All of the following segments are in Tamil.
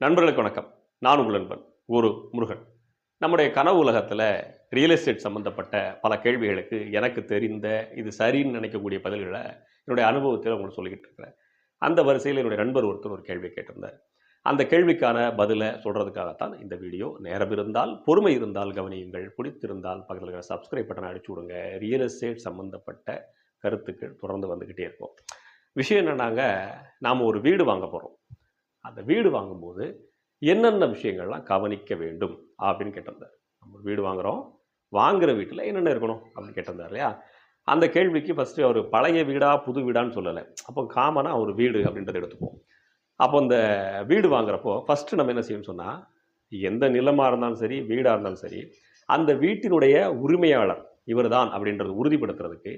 நண்பர்களுக்கு வணக்கம். நான் உங்கள் நண்பன் குரு முருகன். நம்முடைய கனவு உலகத்தில் ரியல் எஸ்டேட் சம்மந்தப்பட்ட பல கேள்விகளுக்கு எனக்கு தெரிந்த இது சரின்னு நினைக்கக்கூடிய பதில்களை என்னுடைய அனுபவத்தில் உங்களுக்கு சொல்லிக்கிட்டு இருக்கிறேன். அந்த வரிசையில் என்னுடைய நண்பர் ஒருத்தர் ஒரு கேள்வி கேட்டிருந்தார். அந்த கேள்விக்கான பதிலை சொல்கிறதுக்காகத்தான் இந்த வீடியோ நேரம் இருந்தால் பொறுமை இருந்தால் கவனியுங்கள் பிடித்திருந்தால் பக்கத்தில் சப்ஸ்கிரைப் பட்டனை அடிச்சு விடுங்க. ரியல் எஸ்டேட் சம்மந்தப்பட்ட கருத்துக்கள் தொடர்ந்து வந்துக்கிட்டே இருக்கும். விஷயம் என்னன்னாங்க நாம் ஒரு வீடு வாங்க போகிறோம் அந்த வீடு வாங்கும்போது என்னென்ன விஷயங்கள்லாம் கவனிக்க வேண்டும் அப்படின்னு கேட்டிருந்தார். நம்ம வீடு வாங்குறோம் வாங்குகிற வீட்டில் என்னென்ன இருக்கணும் அப்படின்னு கேட்டிருந்தார் இல்லையா? அந்த கேள்விக்கு ஃபஸ்ட்டு அவர் பழைய வீடா புது வீடான்னு சொல்லலை. அப்போ காமனாக ஒரு வீடு அப்படின்றத எடுத்துப்போம் அப்போ இந்த வீடு வாங்குறப்போ ஃபஸ்ட்டு நம்ம என்ன செய்யணும்னு சொன்னால் எந்த நிலமாக இருந்தாலும் சரி வீடாக இருந்தாலும் சரி அந்த வீட்டினுடைய உரிமையாளர் இவர்தான் அப்படின்றது உறுதிப்படுத்துறதுக்கு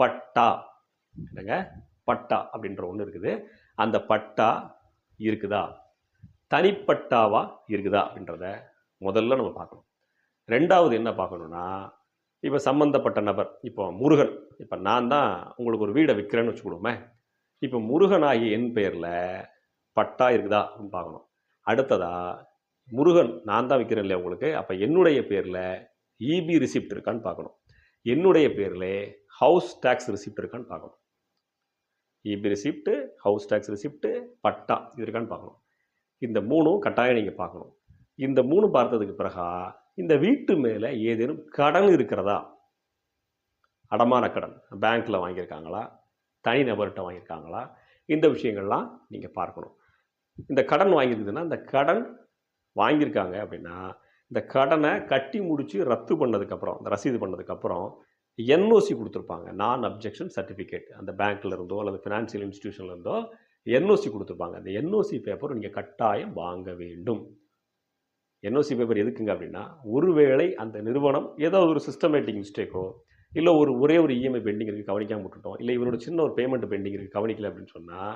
பட்டா. என்னங்க? பட்டா அப்படின்ற ஒன்று இருக்குது. அந்த பட்டா இருக்குதா? தனிப்பட்டாவா இருக்குதா அப்படின்றத முதல்ல நம்ம பார்க்கணும். ரெண்டாவது என்ன பார்க்கணுன்னா இப்போ சம்மந்தப்பட்ட நபர் இப்போ முருகன் இப்போ நான் தான் உங்களுக்கு ஒரு வீடை விற்கிறேன்னு வச்சுக்கணுமே. இப்போ முருகனாகி என் பேரில் பட்டா இருக்குதா அப்படின்னு பார்க்கணும். அடுத்ததா முருகன் நான் தான் விற்கிறேன் இல்லையா உங்களுக்கு? அப்போ என்னுடைய பேரில் இபி ரிசிப்ட் இருக்கான்னு பார்க்கணும். என்னுடைய பேரில் ஹவுஸ் டேக்ஸ் ரிசிப்ட் இருக்கான்னு பார்க்கணும். EB receipt house tax receipt patta இது இருக்கான்னு பார்க்கணும். இந்த மூணும் கட்டாயம் நீங்கள் பார்க்கணும். இந்த மூணு பார்த்ததுக்கு பிறகா இந்த வீட்டு மேலே ஏதேனும் கடன் இருக்கிறதா? அடமான கடன். பேங்க்கில் வாங்கியிருக்காங்களா? தனி நபர்கிட்ட வாங்கியிருக்காங்களா? இந்த விஷயங்கள்லாம் நீங்கள் பார்க்கணும். இந்த கடன் வாங்கியிருக்குதுன்னா இந்த கடன் வாங்கியிருக்காங்க அப்படின்னா இந்த கடனை கட்டி முடித்து ரத்து பண்ணதுக்கப்புறம் இந்த ரசீது பண்ணதுக்கப்புறம் என்ஓசி கொடுத்துருப்பாங்க. நான் அப்ஜெக்ஷன் சர்டிஃபிகேட் அந்த பேங்க்ல இருந்தோ அல்லது ஃபினான்சியல் இன்ஸ்டிடியூஷன்ல இருந்தோ என்ஓசி கொடுத்துருப்பாங்க. அந்த என்ஓசி பேப்பர் நீங்கள் கட்டாயம் வாங்க வேண்டும். என்ஓசி பேப்பர் எதுக்குங்க அப்படின்னா ஒருவேளை அந்த நிறுவனம் ஏதோ ஒரு சிஸ்டமேட்டிக் மிஸ்டேக்கோ இல்லை ஒரு ஒரே ஒரு இஎம்ஐ பெண்டிங் இருக்குது கவனிக்காமல் விட்டுட்டோம் இல்லை இவரோட சின்ன ஒரு பேமெண்ட் பெண்டிங் இருக்குது கவனிக்கல அப்படின்னு சொன்னால்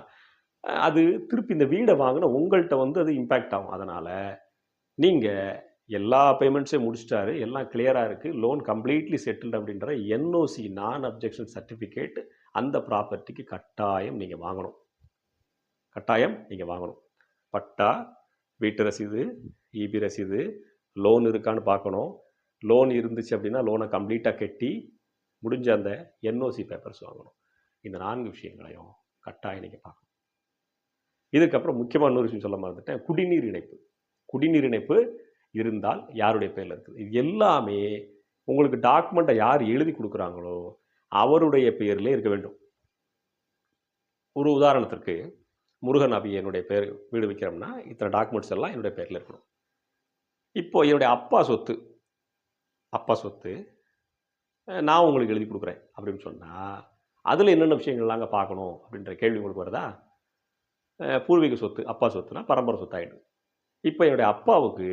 அது திருப்பி இந்த வீடை வாங்கினா உங்கள்கிட்ட வந்து அது இம்பேக்ட் ஆகும். அதனால் நீங்கள் எல்லா பேமெண்ட்ஸையும் முடிச்சிட்டாரு. எல்லாம் கிளியராக இருக்குது லோன் கம்ப்ளீட்லி செட்டில்டு அப்படின்ற என்ஓசி நான் அப்ஜெக்ஷன் சர்டிஃபிகேட் அந்த ப்ராப்பர்ட்டிக்கு கட்டாயம் நீங்கள் வாங்கணும். கட்டாயம் நீங்கள் வாங்கணும். பட்டா வீட்டு ரசீது இபி ரசீது லோன் இருக்கான்னு பார்க்கணும். லோன் இருந்துச்சு அப்படின்னா லோனை கம்ப்ளீட்டாக கட்டி முடிஞ்ச அந்த என்ஓசி பேப்பர்ஸ் வாங்கணும். இந்த நான்கு விஷயங்களையும் கட்டாயம் நீங்கள் பார்க்கணும். இதுக்கப்புறம் முக்கியமான இன்னொரு விஷயம் சொல்ல மறந்துட்டேன். குடிநீர் இணைப்பு. குடிநீர் இணைப்பு இருந்தால் யாருடைய பேரில் இருக்குது? இது எல்லாமே உங்களுக்கு டாக்குமெண்ட்டை யார் எழுதி கொடுக்குறாங்களோ அவருடைய பெயரில் இருக்க வேண்டும். ஒரு உதாரணத்திற்கு முருகன் அபி என்னுடைய பேர் வீடு விற்கிறோம்னா இத்தனை டாக்குமெண்ட்ஸ் எல்லாம் என்னுடைய பேரில் இருக்கணும். இப்போ என்னுடைய அப்பா சொத்து அப்பா சொத்து நான் உங்களுக்கு எழுதி கொடுக்குறேன் அப்படின்னு சொன்னால் அதில் என்னென்ன விஷயங்கள்லாம் அங்கே பார்க்கணும் அப்படின்ற கேள்வி உங்களுக்கு வருதா? பூர்வீக சொத்து அப்பா சொத்துனா பரம்பரை சொத்து ஆகிடும் இப்போ என்னுடைய அப்பாவுக்கு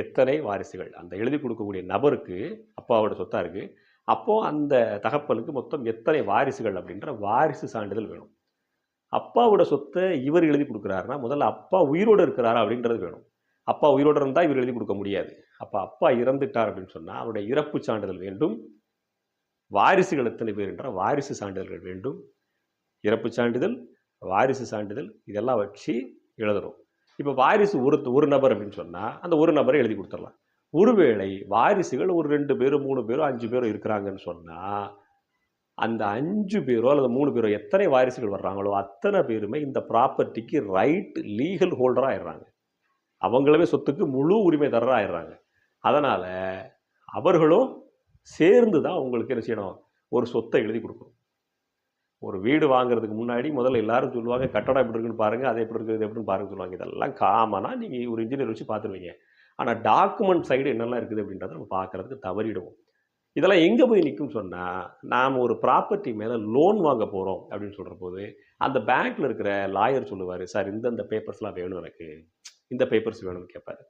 எத்தனை வாரிசுகள்? அந்த எழுதி கொடுக்கக்கூடிய நபருக்கு அப்பாவோட சொத்தாக இருக்குது அப்போது அந்த தகப்பனுக்கு மொத்தம் எத்தனை வாரிசுகள் அப்படின்ற வாரிசு சான்றிதழ் வேணும். அப்பாவோட சொத்தை இவர் எழுதி கொடுக்குறாருன்னா முதல்ல அப்பா உயிரோடு இருக்கிறாரா அப்படின்றது வேணும். அப்பா உயிரோடு இருந்தால் இவர் எழுதி கொடுக்க முடியாது. அப்போ அப்பா இறந்துட்டார் அப்படின்னு சொன்னால் அவருடைய இறப்பு சான்றிதழ் வேண்டும். வாரிசுகள் எத்தனை பேர் என்ற வாரிசு சான்றிதழ்கள் வேண்டும். இறப்பு சான்றிதழ் வாரிசு சான்றிதழ் இதெல்லாம் வச்சு எழுதணும். இப்போ வாரிசு ஒரு ஒரு நபர் அப்படின்னு சொன்னால் அந்த ஒரு நபரை எழுதி கொடுத்துடலாம். ஒருவேளை வாரிசுகள் ஒரு ரெண்டு பேரும் மூணு பேரோ அஞ்சு பேரோ இருக்கிறாங்கன்னு சொன்னால் அந்த அஞ்சு பேரோ அல்லது மூணு பேரோ எத்தனை வாரிசுகள் வர்றாங்களோ அத்தனை பேருமே இந்த ப்ராப்பர்ட்டிக்கு ரைட் லீகல் ஹோல்டராக ஆயிடுறாங்க. அவங்களுமே சொத்துக்கு முழு உரிமை தர்றா ஆயிடுறாங்க. அதனால் அவர்களும் சேர்ந்து தான் அவங்களுக்கு என்ன செய்யணும்? ஒரு சொத்தை எழுதி கொடுக்கணும். ஒரு வீடு வாங்குறதுக்கு முன்னாடி முதல்ல எல்லாரும் சொல்லுவாங்க கட்டடம் எப்படி இருக்குன்னு பாருங்க அது எப்படி இருக்குது இது எப்படின்னு பாருங்க சொல்லுவாங்க. இதெல்லாம் காமனாக நீங்கள் ஒரு இன்ஜினியர் வச்சு பார்த்துருவீங்க. ஆனால் டாக்குமெண்ட் சைடு என்னெல்லாம் இருக்குது அப்படின்றத நம்ம பார்க்கறதுக்கு தவறிடுவோம். இதெல்லாம் எங்கே போய் நிற்கும் சொன்னால் நாம் ஒரு ப்ராப்பர்ட்டி மேலே லோன் வாங்க போகிறோம் அப்படின்னு சொல்கிற போது அந்த பேங்க்கில் இருக்கிற லாயர் சொல்லுவார் சார் இந்தந்த பேப்பர்ஸ்லாம் வேணும் எனக்கு. இந்த பேப்பர்ஸ் வேணும்னு கேட்பாரு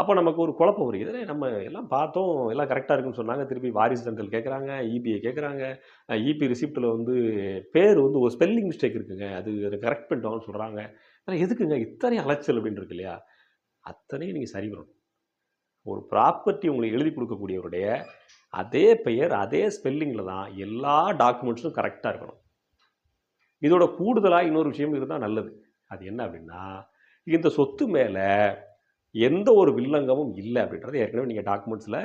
அப்போ நமக்கு ஒரு குழப்பம் வருது. நம்ம எல்லாம் பார்த்தோம் எல்லாம் கரெக்டாக இருக்குன்னு சொன்னாங்க. திருப்பி வாரிசு சென்ட்ரல் கேட்குறாங்க இபிஐ கேட்குறாங்க இபி ரிசிப்ட்டில் வந்து பேர் வந்து ஒரு ஸ்பெல்லிங் மிஸ்டேக் இருக்குங்க. அது அதை கரெக்ட் பண்ணிட்டோம்னு சொல்கிறாங்க ஆனால் எதுக்குங்க? இத்தனை அலைச்சல் அப்படின்னு இருக்கு இல்லையா? அத்தனையும் நீங்கள் சரி பண்ணணும். ஒரு ப்ராப்பர்ட்டி உங்களுக்கு எழுதி கொடுக்கக்கூடியவருடைய அதே பெயர் அதே ஸ்பெல்லிங்கில் தான் எல்லா டாக்குமெண்ட்ஸும் கரெக்டாக இருக்கணும். இதோட கூடுதலாக இன்னொரு விஷயம் இருந்தால் நல்லது. அது என்ன அப்படின்னா இந்த சொத்து மேலே எந்த ஒரு வில்லங்கமும் இல்லை அப்படின்றத ஏற்கனவே நீங்கள் டாக்குமெண்ட்ஸில்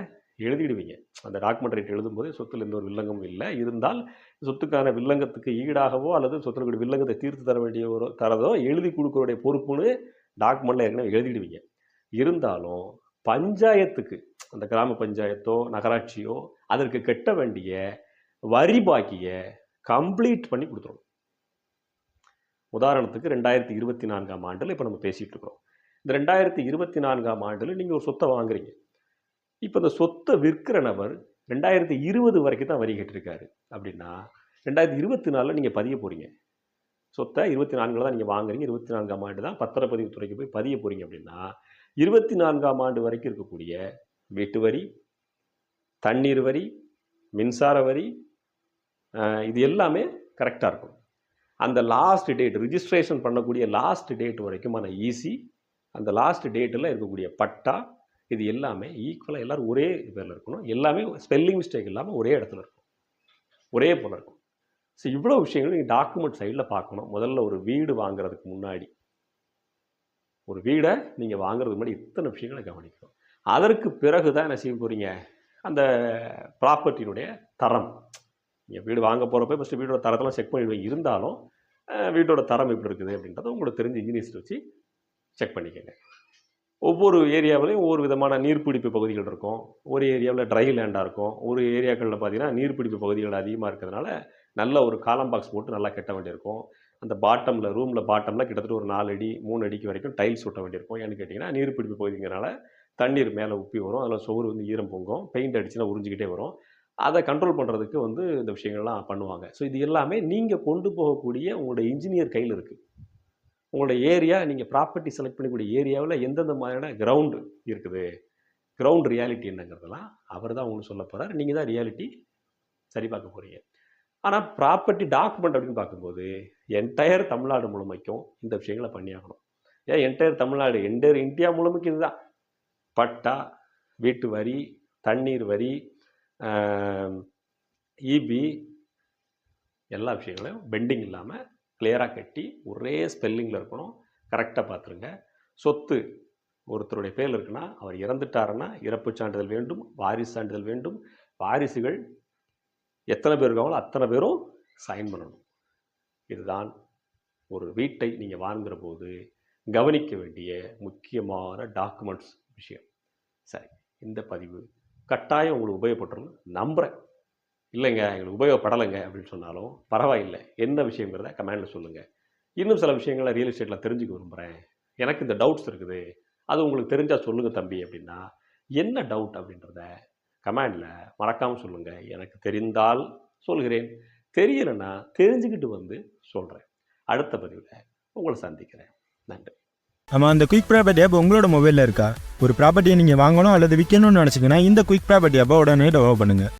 எழுதிடுவீங்க. அந்த டாக்குமெண்ட் ரைட் எழுதும்போது சொத்துல எந்த ஒரு வில்லங்கமும் இல்லை. இருந்தால் சொத்துக்கான வில்லங்கத்துக்கு ஈடாகவோ அல்லது சொத்துல வில்லங்கத்தை தீர்த்து தர வேண்டிய ஒரு தரதோ எழுதி கொடுக்கறடைய பொறுப்புன்னு டாக்குமெண்ட்டில் ஏற்கனவே எழுதிடுவீங்க. இருந்தாலும் பஞ்சாயத்துக்கு அந்த கிராம பஞ்சாயத்தோ நகராட்சியோ அதற்கு கட்ட வேண்டிய வரி பாக்கிய கம்ப்ளீட் பண்ணி கொடுத்துரும் உதாரணத்துக்கு ரெண்டாயிரத்தி இருபத்தி நான்காம் ஆண்டில் இப்போ நம்ம பேசிகிட்டு இருக்கிறோம். இந்த ரெண்டாயிரத்தி இருபத்தி நான்காம் ஆண்டில் நீங்கள் ஒரு சொத்தை வாங்குறீங்க. இப்போ இந்த சொத்தை விற்கிற நபர் ரெண்டாயிரத்தி இருபது வரைக்கும் தான் வரி கட்டிருக்காரு. அப்படின்னா ரெண்டாயிரத்தி இருபத்தி நாலில் நீங்கள் பதிய போகிறீங்க சொத்தை இருபத்தி நான்கில் தான் நீங்கள் வாங்குறீங்க. இருபத்தி நான்காம் ஆண்டு தான் பத்திரப்பதிவு துறைக்கு போய் பதிய போகிறீங்க அப்படின்னா இருபத்தி நான்காம் ஆண்டு வரைக்கும் இருக்கக்கூடிய வீட்டு வரி தண்ணீர் வரி மின்சார வரி இது எல்லாமே கரெக்டாக இருக்கும். அந்த லாஸ்ட் டேட் ரிஜிஸ்ட்ரேஷன் பண்ணக்கூடிய லாஸ்ட் டேட் வரைக்குமான ஈசி அந்த லாஸ்ட் டேட்டில் இருக்கக்கூடிய பட்டா இது எல்லாமே ஈக்குவலாக எல்லாரும் ஒரே பேரில் இருக்கணும். எல்லாமே ஸ்பெல்லிங் மிஸ்டேக் இல்லாமல் ஒரே இடத்துல இருக்கும் ஒரே போல் இருக்கும் ஸோ இவ்வளோ விஷயங்கள் நீங்கள் டாக்குமெண்ட் சைடில் பார்க்கணும். முதல்ல ஒரு வீடு வாங்குறதுக்கு முன்னாடி. ஒரு வீடை நீங்கள் வாங்குறதுக்கு முன்னாடி இத்தனை விஷயங்களை கவனிக்கணும். அதற்கு பிறகு தான் என்ன செய்ய போகிறீங்க அந்த ப்ராப்பர்ட்டியினுடைய தரம். நீங்கள் வீடு வாங்க போகிறப்ப ஃபஸ்ட்டு வீடோட தரத்தெல்லாம் செக் பண்ணிடுவீங்க. இருந்தாலும் வீட்டோட தரம் எப்படி இருக்குது அப்படின்றத உங்களுக்கு தெரிஞ்ச இன்ஜினியர்ஸ் வச்சு செக் பண்ணிக்கோங்க. ஒவ்வொரு ஏரியாவிலையும் ஒவ்வொரு விதமான நீர்பிடிப்பு பகுதிகள் இருக்கும். ஒரு ஏரியாவில் ட்ரை லேண்டாக இருக்கும். ஒரு ஏரியாக்களில் பார்த்தீங்கன்னா நீர்பிடிப்பு பகுதிகள் அதிகமாக இருக்கிறதுனால நல்ல ஒரு காலம் பாக்ஸ் போட்டு நல்லா கட்ட வேண்டியிருக்கும். அந்த பாட்டமில் ரூமில் பாட்டமில் கிட்டத்தட்ட ஒரு நாலு அடி மூணு அடிக்கு வரைக்கும் டைல்ஸ் ஒட்ட வேண்டியிருக்கும். ஏன்னு கேட்டிங்கன்னா நீர்பிடிப்பு பகுதிங்கிறனால தண்ணீர் மேலே உப்பி வரும். அதில் சோறு வந்து ஈரம் பொங்கும். பெயிண்ட் அடிச்சுன்னா உறிஞ்சிக்கிட்டே வரும். அதை கண்ட்ரோல் பண்ணுறதுக்கு வந்து இந்த விஷயங்கள்லாம் பண்ணுவாங்க. ஸோ இது எல்லாமே நீங்கள் கொண்டு போகக்கூடிய உங்களோட இன்ஜினியர் கையில் இருக்குது உங்களுடைய ஏரியா நீங்கள் ப்ராப்பர்ட்டி செலக்ட் பண்ணக்கூடிய ஏரியாவில் எந்தெந்த மாதிரியான கிரவுண்டு இருக்குது? கிரவுண்ட் ரியாலிட்டி என்னங்கிறதெல்லாம் அவர் தான் உங்களுக்கு சொல்ல போகிறார் நீங்கள் தான் ரியாலிட்டி சரி பார்க்க போகிறீங்க ஆனால் ப்ராப்பர்ட்டி டாக்குமெண்ட் அப்படின்னு பார்க்கும்போது என்டையர் தமிழ்நாடு முழுமைக்கும் இந்த விஷயங்களை பண்ணியாகணும். ஏன்? என்டையர் தமிழ்நாடு என்டையர் இந்தியா முழுமைக்கும் இதுதான் பட்டா வீட்டு வரி தண்ணீர் வரி இபி எல்லா விஷயங்களையும் பெண்டிங் இல்லாமல் கிளியராக கட்டி ஒரே ஸ்பெல்லிங்கில் இருக்கணும். கரெக்டாக பார்த்துருங்க சொத்து ஒருத்தருடைய பேர் இருக்குன்னா அவர் இறந்துட்டாருன்னா இறப்பு சான்றிதழ் வேண்டும் வாரிசு சான்றிதழ் வேண்டும். வாரிசுகள் எத்தனை பேர் இருக்காங்களோ அத்தனை பேரும் சைன் பண்ணணும். இதுதான் ஒரு வீட்டை நீங்கள் வாங்குகிற போது கவனிக்க வேண்டிய முக்கியமான டாக்குமெண்ட்ஸ் விஷயம். சரி இந்த பதிவு கட்டாயம் உங்களுக்கு உபயோகப்பட்டுரும் நம்புகிறேன் இல்லைங்க எங்களுக்கு உபயோகப்படலைங்க அப்படின்னு சொன்னாலும் பரவாயில்லை. என்ன விஷயங்கிறத கமெண்டில் சொல்லுங்கள் இன்னும் சில விஷயங்களை ரியல் எஸ்டேட்டில் தெரிஞ்சுக்க விரும்புகிறேன் எனக்கு இந்த டவுட்ஸ் இருக்குது. அது உங்களுக்கு தெரிஞ்சால் சொல்லுங்கள் தம்பி அப்படின்னா என்ன டவுட் அப்படின்றத கமெண்டில் மறக்காமல் சொல்லுங்கள் எனக்கு தெரிந்தால் சொல்கிறேன். தெரியலைன்னா தெரிஞ்சுக்கிட்டு வந்து சொல்கிறேன் அடுத்த பதிவில் உங்களை சந்திக்கிறேன். நன்றி. ஆமாம் அந்த குயிக் ப்ராப்பர்ட்டி ஆப் உங்களோட மொபைலில் இருக்கா? ஒரு ப்ராப்பர்ட்டியை நீங்கள் வாங்கணும் அல்லது விற்கணும்னு நினச்சிங்கன்னா இந்த குயிக் ப்ராப்பர்ட்டி ஆப்பை உடனே டெவலப் பண்ணுங்கள்